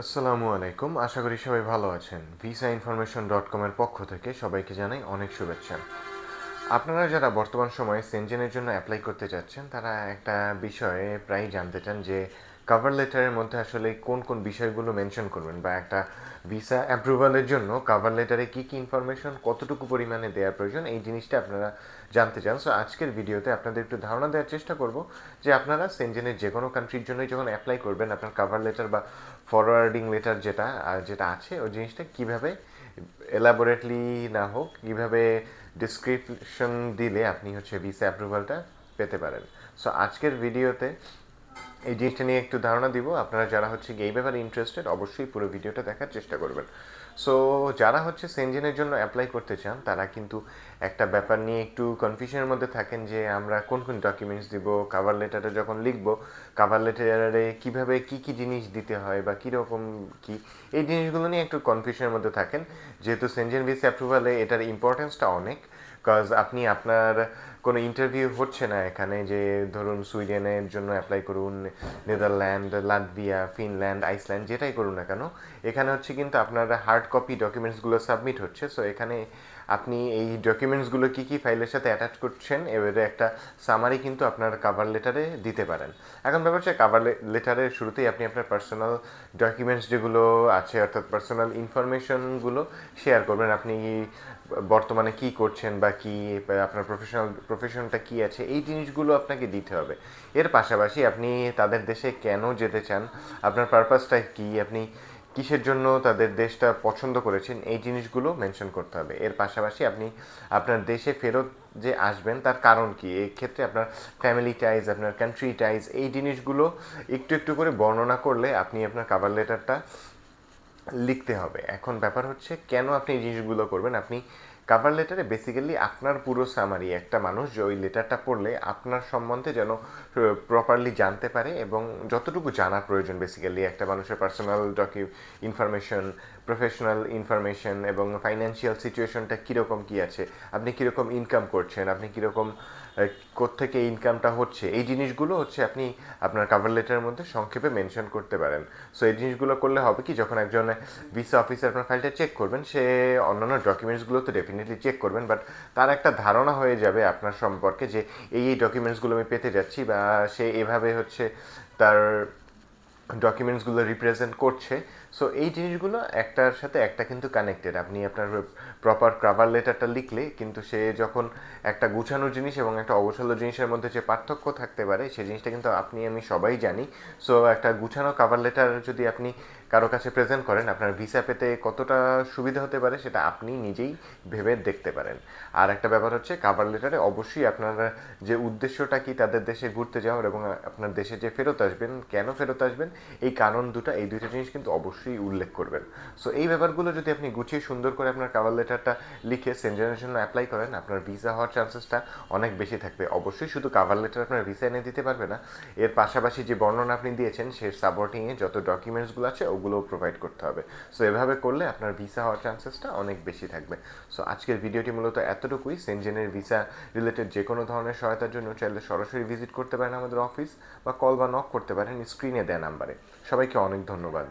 আসসালামু আলাইকুম। আশা করি সবাই ভালো আছেন। ভিসা ইনফরমেশন ডট কমের পক্ষ থেকে সবাইকে জানাই অনেক শুভেচ্ছা। আপনারা যারা বর্তমান সময়ে সেনজেনের জন্য অ্যাপ্লাই করতে চাচ্ছেন তারা একটা বিষয়ে প্রায় জানতে চান যে কভার লেটারের মধ্যে আসলে কোন কোন বিষয়গুলো মেনশন করবেন বা একটা ভিসা অ্যাপ্রুভালের জন্য কভার লেটারে কী কী ইনফরমেশন কতটুকু পরিমাণে দেওয়ার প্রয়োজন, এই জিনিসটা আপনারা জানতে চান। সো আজকের ভিডিওতে আপনাদের একটু ধারণা দেওয়ার চেষ্টা করব যে আপনারা সেনজেনের যে কোনো কান্ট্রির জন্যই যখন অ্যাপ্লাই করবেন আপনার কভার লেটার বা ফরওয়ার্ডিং লেটার যেটা যেটা আছে, ওই জিনিসটা কীভাবে এলাবোরেটলি না হোক, কীভাবে ডিসক্রিপশন দিলে আপনি হচ্ছে ভিসা অ্যাপ্রুভালটা পেতে পারেন। সো আজকের ভিডিওতে এই জিনিসটা নিয়ে একটু ধারণা দিব। আপনারা যারা হচ্ছে এই ব্যাপারে ইন্টারেস্টেড অবশ্যই পুরো ভিডিওটা দেখার চেষ্টা করবেন। সো যারা হচ্ছে সেনজেনের জন্য অ্যাপ্লাই করতে চান, তারা কিন্তু একটা ব্যাপার নিয়ে একটু কনফিউশনের মধ্যে থাকেন যে আমরা কোন কোন ডকুমেন্টস দিব কাভার লেটারে যখন লিখব কাভার লেটারে কীভাবে কি কি জিনিস দিতে হয় বা কীরকম কি, এই জিনিসগুলো নিয়ে একটু কনফিউশনের মধ্যে থাকেন। যেহেতু সেনজেন ভিসা অ্যাপ্রুভালে এটার ইম্পর্টেন্সটা অনেক কজ আপনি আপনার কোনো ইন্টারভিউ হচ্ছে না এখানে যে ধরুন সুইডেনের জন্য অ্যাপ্লাই করুন নেদারল্যান্ড লাটভিয়া ফিনল্যান্ড আইসল্যান্ড যেটাই করুন না কেন, এখানে হচ্ছে কিন্তু আপনার হার্ড কপি ডকুমেন্টসগুলো সাবমিট হচ্ছে। সো এখানে আপনি এই ডকুমেন্টসগুলো কী কী ফাইলের সাথে অ্যাটাচ করছেন? এবারে একটা সামারি কিন্তু আপনার কাভার লেটারে দিতে পারেন। এখন ব্যাপার হচ্ছে কাভার লেটারের শুরুতেই আপনি আপনার পার্সোনাল ডকুমেন্টস যেগুলো আছে, অর্থাৎ পার্সোনাল ইনফরমেশনগুলো শেয়ার করবেন। আপনি বর্তমানে কি করছেন বা কি, আপনার প্রফেশনাল প্রফেশনটা কি আছে, এই জিনিসগুলো আপনাকে দিতে হবে। এর পাশাপাশি আপনি তাদের দেশে কেন যেতে চান, আপনার পারপাসটা কি, আপনি কিসের জন্য তাদের দেশটা পছন্দ করেছেন, এই জিনিসগুলো মেনশন করতে হবে। এর পাশাপাশি আপনি আপনার দেশে ফেরত যে আসবেন, তার কারণ কি? ক্ষেত্রে আপনার ফ্যামিলি টাইজ আপনার কান্ট্রি টাইজ এই জিনিসগুলো একটু একটু করে বর্ণনা করলে আপনি আপনার কাভার লেটারটা লিখতে হবে। এখন ব্যাপার হচ্ছে, কেন আপনি এই জিনিসগুলো করবেন? আপনি কাভার লেটারে বেসিক্যালি আপনার পুরো সামারি একটা মানুষ যে ওই লেটারটা পড়লে আপনার সম্বন্ধে যেন প্রপারলি জানতে পারে এবং যতটুকু জানার প্রয়োজন বেসিক্যালি একটা মানুষের পার্সোনাল ডকি ইনফরমেশন প্রফেশনাল ইনফরমেশন এবং ফাইন্যান্সিয়াল সিচুয়েশনটা কীরকম কী আছে? আপনি কীরকম ইনকাম করছেন? আপনি কীরকম কোত্থেকে ইনকামটা হচ্ছে? এই জিনিসগুলো হচ্ছে আপনি আপনার কাভার লেটারের মধ্যে সংক্ষেপে মেনশন করতে পারেন। সো এই জিনিসগুলো করলে হবে কি? যখন একজন ভিসা অফিসার আপনার ফাইলটা চেক করবেন, সে অন্যান্য ডকুমেন্টসগুলো তো ডেফিনেটলি চেক করবেন বাট তার একটা ধারণা হয়ে যাবে আপনার সম্পর্কে যে এই এই ডকুমেন্টসগুলো আমি পেতে যাচ্ছি বা সে এভাবে হচ্ছে তার ডকুমেন্টসগুলো রিপ্রেজেন্ট করছে। সো এই জিনিসগুলো একটার সাথে একটা কিন্তু কানেক্টেড আপনি আপনার প্রপার ক্রাভার লেটারটা লিখলে কিন্তু সে যখন একটা গুছানো জিনিস এবং একটা অবসল জিনিসের মধ্যে যে পার্থক্য থাকতে পারে সেই জিনিসটা কিন্তু আপনি, আমি সবাই জানি। সো একটা গুছানো কাভার লেটার যদি আপনি কারও কাছে প্রেজেন্ট করেন, আপনার ভিসা পেতে কতটা সুবিধা হতে পারে সেটা আপনি নিজেই ভেবে দেখতে পারেন। আর একটা ব্যাপার হচ্ছে কাভার লেটারে অবশ্যই আপনার যে উদ্দেশ্যটা কি তাদের দেশে ঘুরতে যাওয়ার এবং আপনার দেশে যে ফেরত আসবেন, কেন ফেরত আসবেন, এই কারণ দুটা, এই দুইটা জিনিস কিন্তু অবশ্যই উল্লেখ করবেন। সো এই ব্যাপারগুলো যদি আপনি গুছিয়ে সুন্দর করে আপনার কাভার লেটারটা লিখে সেন্টারের জন্য অ্যাপ্লাই করেন, আপনার ভিসা হওয়ার চান্সেসটা অনেক বেশি থাকবে। অবশ্যই শুধু কাভার লেটার আপনার ভিসা এনে দিতে পারবে না, এর পাশাপাশি যে বর্ণনা আপনি দিয়েছেন, সে সাপোর্টিংয়ে যত ডকুমেন্টসগুলো আছে, ওগুলোও প্রোভাইড করতে হবে। সো এভাবে করলে আপনার ভিসা হওয়ার চান্সেসটা অনেক বেশি থাকবে। সো আজকের ভিডিওটি মূলত এতটুকুই। সেনজেনের ভিসা রিলেটেড যে কোনো ধরনের সহায়তার জন্য চাইলে সরাসরি ভিজিট করতে পারেন আমাদের অফিস বা কল বা নক করতে পারেন স্ক্রিনে দেয় নাম্বারে সবাইকে অনেক ধন্যবাদ।